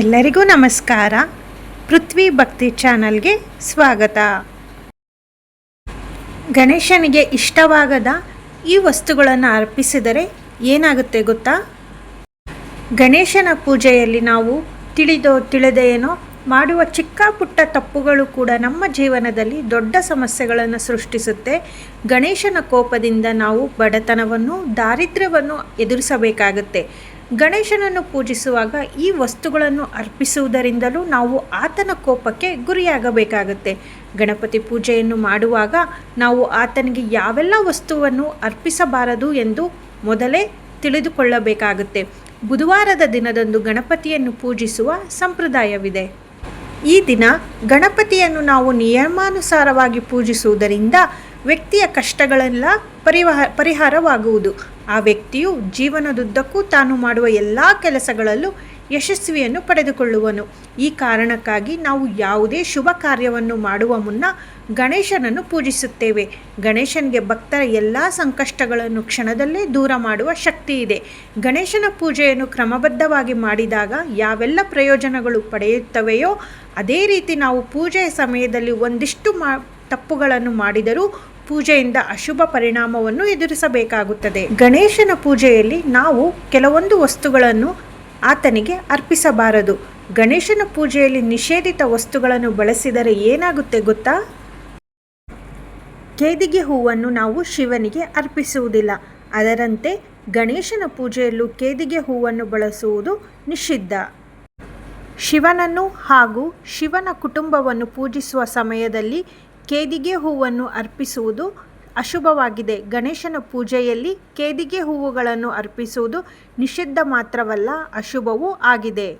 ಎಲ್ಲರಿಗೂ ನಮಸ್ಕಾರ. ಪೃಥ್ವಿ ಭಕ್ತಿ ಚಾನಲ್ಗೆ ಸ್ವಾಗತ. ಗಣೇಶನಿಗೆ ಇಷ್ಟವಾಗದ ಈ ವಸ್ತುಗಳನ್ನು ಅರ್ಪಿಸಿದರೆ ಏನಾಗುತ್ತೆ ಗೊತ್ತಾ? ಗಣೇಶನ ಪೂಜೆಯಲ್ಲಿ ನಾವು ತಿಳಿದೋ ತಿಳಿದೆಯೇನೋ ಮಾಡುವ ಚಿಕ್ಕ ಪುಟ್ಟ ತಪ್ಪುಗಳು ಕೂಡ ನಮ್ಮ ಜೀವನದಲ್ಲಿ ದೊಡ್ಡ ಸಮಸ್ಯೆಗಳನ್ನು ಸೃಷ್ಟಿಸುತ್ತೆ. ಗಣೇಶನ ಕೋಪದಿಂದ ನಾವು ಬಡತನವನ್ನು, ದಾರಿದ್ರ್ಯವನ್ನು ಎದುರಿಸಬೇಕಾಗುತ್ತೆ. ಗಣೇಶನನ್ನು ಪೂಜಿಸುವಾಗ ಈ ವಸ್ತುಗಳನ್ನು ಅರ್ಪಿಸುವುದರಿಂದಲೂ ನಾವು ಆತನ ಕೋಪಕ್ಕೆ ಗುರಿಯಾಗಬೇಕಾಗುತ್ತೆ. ಗಣಪತಿ ಪೂಜೆಯನ್ನು ಮಾಡುವಾಗ ನಾವು ಆತನಿಗೆ ಯಾವೆಲ್ಲ ವಸ್ತುವನ್ನು ಅರ್ಪಿಸಬಾರದು ಎಂದು ಮೊದಲೇ ತಿಳಿದುಕೊಳ್ಳಬೇಕಾಗುತ್ತೆ. ಬುಧವಾರದ ದಿನದಂದು ಗಣಪತಿಯನ್ನು ಪೂಜಿಸುವ ಸಂಪ್ರದಾಯವಿದೆ. ಈ ದಿನ ಗಣಪತಿಯನ್ನು ನಾವು ನಿಯಮಾನುಸಾರವಾಗಿ ಪೂಜಿಸುವುದರಿಂದ ವ್ಯಕ್ತಿಯ ಕಷ್ಟಗಳೆಲ್ಲ ಪರಿಹಾರವಾಗುವುದು. ಆ ವ್ಯಕ್ತಿಯು ಜೀವನದುದ್ದಕ್ಕೂ ತಾನು ಮಾಡುವ ಎಲ್ಲ ಕೆಲಸಗಳಲ್ಲೂ ಯಶಸ್ವಿಯನ್ನು ಪಡೆದುಕೊಳ್ಳುವನು. ಈ ಕಾರಣಕ್ಕಾಗಿ ನಾವು ಯಾವುದೇ ಶುಭ ಕಾರ್ಯವನ್ನು ಮಾಡುವ ಮುನ್ನ ಗಣೇಶನನ್ನು ಪೂಜಿಸುತ್ತೇವೆ. ಗಣೇಶನಿಗೆ ಭಕ್ತರ ಎಲ್ಲ ಸಂಕಷ್ಟಗಳನ್ನು ಕ್ಷಣದಲ್ಲೇ ದೂರ ಮಾಡುವ ಶಕ್ತಿ ಇದೆ. ಗಣೇಶನ ಪೂಜೆಯನ್ನು ಕ್ರಮಬದ್ಧವಾಗಿ ಮಾಡಿದಾಗ ಯಾವೆಲ್ಲ ಪ್ರಯೋಜನಗಳು ಪಡೆಯುತ್ತವೆಯೋ, ಅದೇ ರೀತಿ ನಾವು ಪೂಜೆಯ ಸಮಯದಲ್ಲಿ ಒಂದಿಷ್ಟು ಮಾ, ತಪ್ಪುಗಳನ್ನು ಮಾಡಿದರೂ ಪೂಜೆಯಿಂದ ಅಶುಭ ಪರಿಣಾಮವನ್ನು ಎದುರಿಸಬೇಕಾಗುತ್ತದೆ. ಗಣೇಶನ ಪೂಜೆಯಲ್ಲಿ ನಾವು ಕೆಲವೊಂದು ವಸ್ತುಗಳನ್ನು ಆತನಿಗೆ ಅರ್ಪಿಸಬಾರದು. ಗಣೇಶನ ಪೂಜೆಯಲ್ಲಿ ನಿಷೇಧಿತ ವಸ್ತುಗಳನ್ನು ಬಳಸಿದರೆ ಏನಾಗುತ್ತೆ ಗೊತ್ತಾ? ಕೇದಿಗೆ ಹೂವನ್ನು ನಾವು ಶಿವನಿಗೆ ಅರ್ಪಿಸುವುದಿಲ್ಲ. ಅದರಂತೆ ಗಣೇಶನ ಪೂಜೆಯಲ್ಲೂ ಕೇದಿಗೆ ಹೂವನ್ನು ಬಳಸುವುದು ನಿಷಿದ್ಧ. ಶಿವನನ್ನು ಹಾಗೂ ಶಿವನ ಕುಟುಂಬವನ್ನು ಪೂಜಿಸುವ ಸಮಯದಲ್ಲಿ ಕೇದಿಗೆ ಹೂವನ್ನು ಅರ್ಪಿಸುವುದು ಅಶುಭವಾಗಿದೆ. ಗಣೇಶನ ಪೂಜೆಯಲ್ಲಿ ಕೇದಿಗೆ ಹೂವುಗಳನ್ನು ಅರ್ಪಿಸುವುದು ನಿಷಿದ್ಧ ಮಾತ್ರವಲ್ಲ, ಅಶುಭವೂ ಆಗಿದೆ.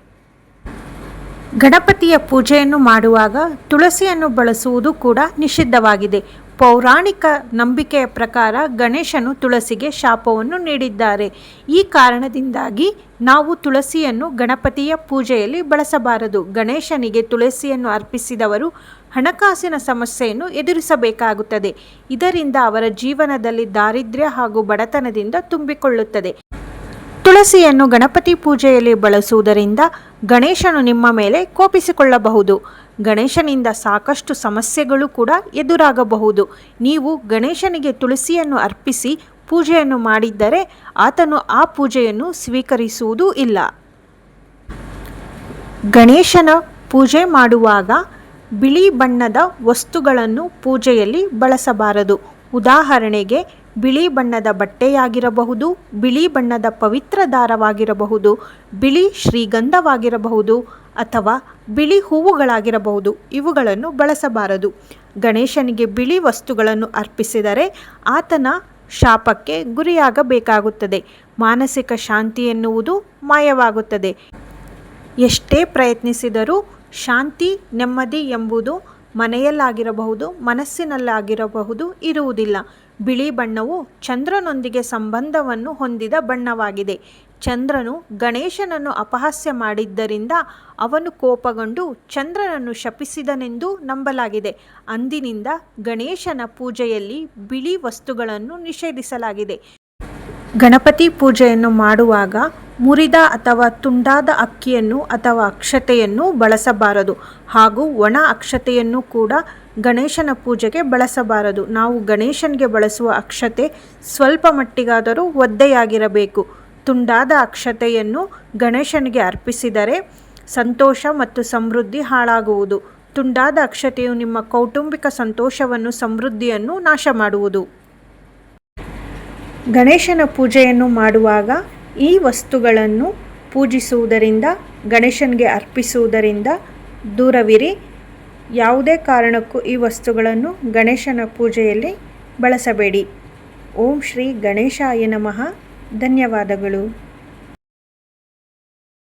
ಗಣಪತಿಯ ಪೂಜೆಯನ್ನು ಮಾಡುವಾಗ ತುಳಸಿಯನ್ನು ಬಳಸುವುದು ಕೂಡ ನಿಷಿದ್ಧವಾಗಿದೆ. ಪೌರಾಣಿಕ ನಂಬಿಕೆಯ ಪ್ರಕಾರ ಗಣೇಶನು ತುಳಸಿಗೆ ಶಾಪವನ್ನು ನೀಡಿದ್ದಾರೆ. ಈ ಕಾರಣದಿಂದಾಗಿ ನಾವು ತುಳಸಿಯನ್ನು ಗಣಪತಿಯ ಪೂಜೆಯಲ್ಲಿ ಬಳಸಬಾರದು. ಗಣೇಶನಿಗೆ ತುಳಸಿಯನ್ನು ಅರ್ಪಿಸಿದವರು ಹಣಕಾಸಿನ ಸಮಸ್ಯೆಯನ್ನು ಎದುರಿಸಬೇಕಾಗುತ್ತದೆ. ಇದರಿಂದ ಅವರ ಜೀವನದಲ್ಲಿ ದಾರಿದ್ರ್ಯ ಹಾಗೂ ಬಡತನದಿಂದ ತುಂಬಿಕೊಳ್ಳುತ್ತದೆ. ತುಳಸಿಯನ್ನು ಗಣಪತಿ ಪೂಜೆಯಲ್ಲಿ ಬಳಸುವುದರಿಂದ ಗಣೇಶನು ನಿಮ್ಮ ಮೇಲೆ ಕೋಪಿಸಿಕೊಳ್ಳಬಹುದು. ಗಣೇಶನಿಂದ ಸಾಕಷ್ಟು ಸಮಸ್ಯೆಗಳು ಕೂಡ ಎದುರಾಗಬಹುದು. ನೀವು ಗಣೇಶನಿಗೆ ತುಳಸಿಯನ್ನು ಅರ್ಪಿಸಿ ಪೂಜೆಯನ್ನು ಮಾಡಿದ್ದರೆ ಆತನು ಆ ಪೂಜೆಯನ್ನು ಸ್ವೀಕರಿಸುವುದೂ ಇಲ್ಲ. ಗಣೇಶನ ಪೂಜೆ ಮಾಡುವಾಗ ಬಿಳಿ ಬಣ್ಣದ ವಸ್ತುಗಳನ್ನು ಪೂಜೆಯಲ್ಲಿ ಬಳಸಬಾರದು. ಉದಾಹರಣೆಗೆ, ಬಿಳಿ ಬಣ್ಣದ ಬಟ್ಟೆಯಾಗಿರಬಹುದು, ಬಿಳಿ ಬಣ್ಣದ ಪವಿತ್ರ ದಾರವಾಗಿರಬಹುದು, ಬಿಳಿ ಶ್ರೀಗಂಧವಾಗಿರಬಹುದು ಅಥವಾ ಬಿಳಿ ಹೂವುಗಳಾಗಿರಬಹುದು. ಇವುಗಳನ್ನು ಬಳಸಬಾರದು. ಗಣೇಶನಿಗೆ ಬಿಳಿ ವಸ್ತುಗಳನ್ನು ಅರ್ಪಿಸಿದರೆ ಆತನ ಶಾಪಕ್ಕೆ ಗುರಿಯಾಗಬೇಕಾಗುತ್ತದೆ. ಮಾನಸಿಕ ಶಾಂತಿ ಎನ್ನುವುದು ಮಾಯವಾಗುತ್ತದೆ. ಎಷ್ಟೇ ಪ್ರಯತ್ನಿಸಿದರೂ ಶಾಂತಿ, ನೆಮ್ಮದಿ ಎಂಬುದು ಮನೆಯಲ್ಲಾಗಿರಬಹುದು, ಮನಸ್ಸಿನಲ್ಲಾಗಿರಬಹುದು, ಇರುವುದಿಲ್ಲ. ಬಿಳಿ ಬಣ್ಣವು ಚಂದ್ರನೊಂದಿಗೆ ಸಂಬಂಧವನ್ನು ಹೊಂದಿದ ಬಣ್ಣವಾಗಿದೆ. ಚಂದ್ರನು ಗಣೇಶನನ್ನು ಅಪಹಾಸ್ಯ ಮಾಡಿದ್ದರಿಂದ ಅವನು ಕೋಪಗೊಂಡು ಚಂದ್ರನನ್ನು ಶಪಿಸಿದನೆಂದು ನಂಬಲಾಗಿದೆ. ಅಂದಿನಿಂದ ಗಣೇಶನ ಪೂಜೆಯಲ್ಲಿ ಬಿಳಿ ವಸ್ತುಗಳನ್ನು ನಿಷೇಧಿಸಲಾಗಿದೆ. ಗಣಪತಿ ಪೂಜೆಯನ್ನು ಮಾಡುವಾಗ ಮುರಿದ ಅಥವಾ ತುಂಡಾದ ಅಕ್ಕಿಯನ್ನು ಅಥವಾ ಅಕ್ಷತೆಯನ್ನು ಬಳಸಬಾರದು. ಹಾಗೂ ಒಣ ಅಕ್ಷತೆಯನ್ನು ಕೂಡ ಗಣೇಶನ ಪೂಜೆಗೆ ಬಳಸಬಾರದು. ನಾವು ಗಣೇಶನಿಗೆ ಬಳಸುವ ಅಕ್ಷತೆ ಸ್ವಲ್ಪ ಮಟ್ಟಿಗಾದರೂ ಒದ್ದೆಯಾಗಿರಬೇಕು. ತುಂಡಾದ ಅಕ್ಷತೆಯನ್ನು ಗಣೇಶನಿಗೆ ಅರ್ಪಿಸಿದರೆ ಸಂತೋಷ ಮತ್ತು ಸಮೃದ್ಧಿ ಹಾಳಾಗುವುದು. ತುಂಡಾದ ಅಕ್ಷತೆಯು ನಿಮ್ಮ ಕೌಟುಂಬಿಕ ಸಂತೋಷವನ್ನು, ಸಮೃದ್ಧಿಯನ್ನು ನಾಶ ಮಾಡುವುದು ಗಣೇಶನ ಪೂಜೆಯನ್ನು ಮಾಡುವಾಗ ಈ ವಸ್ತುಗಳನ್ನು ಪೂಜಿಸುವುದರಿಂದ, ಗಣೇಶನಿಗೆ ಅರ್ಪಿಸುವುದರಿಂದ ದೂರವಿರಿ. ಯಾವುದೇ ಕಾರಣಕ್ಕೂ ಈ ವಸ್ತುಗಳನ್ನು ಗಣೇಶನ ಪೂಜೆಯಲ್ಲಿ ಬಳಸಬೇಡಿ. ಓಂ ಶ್ರೀ ಗಣೇಶಾಯ ನಮಃ. ಧನ್ಯವಾದಗಳು.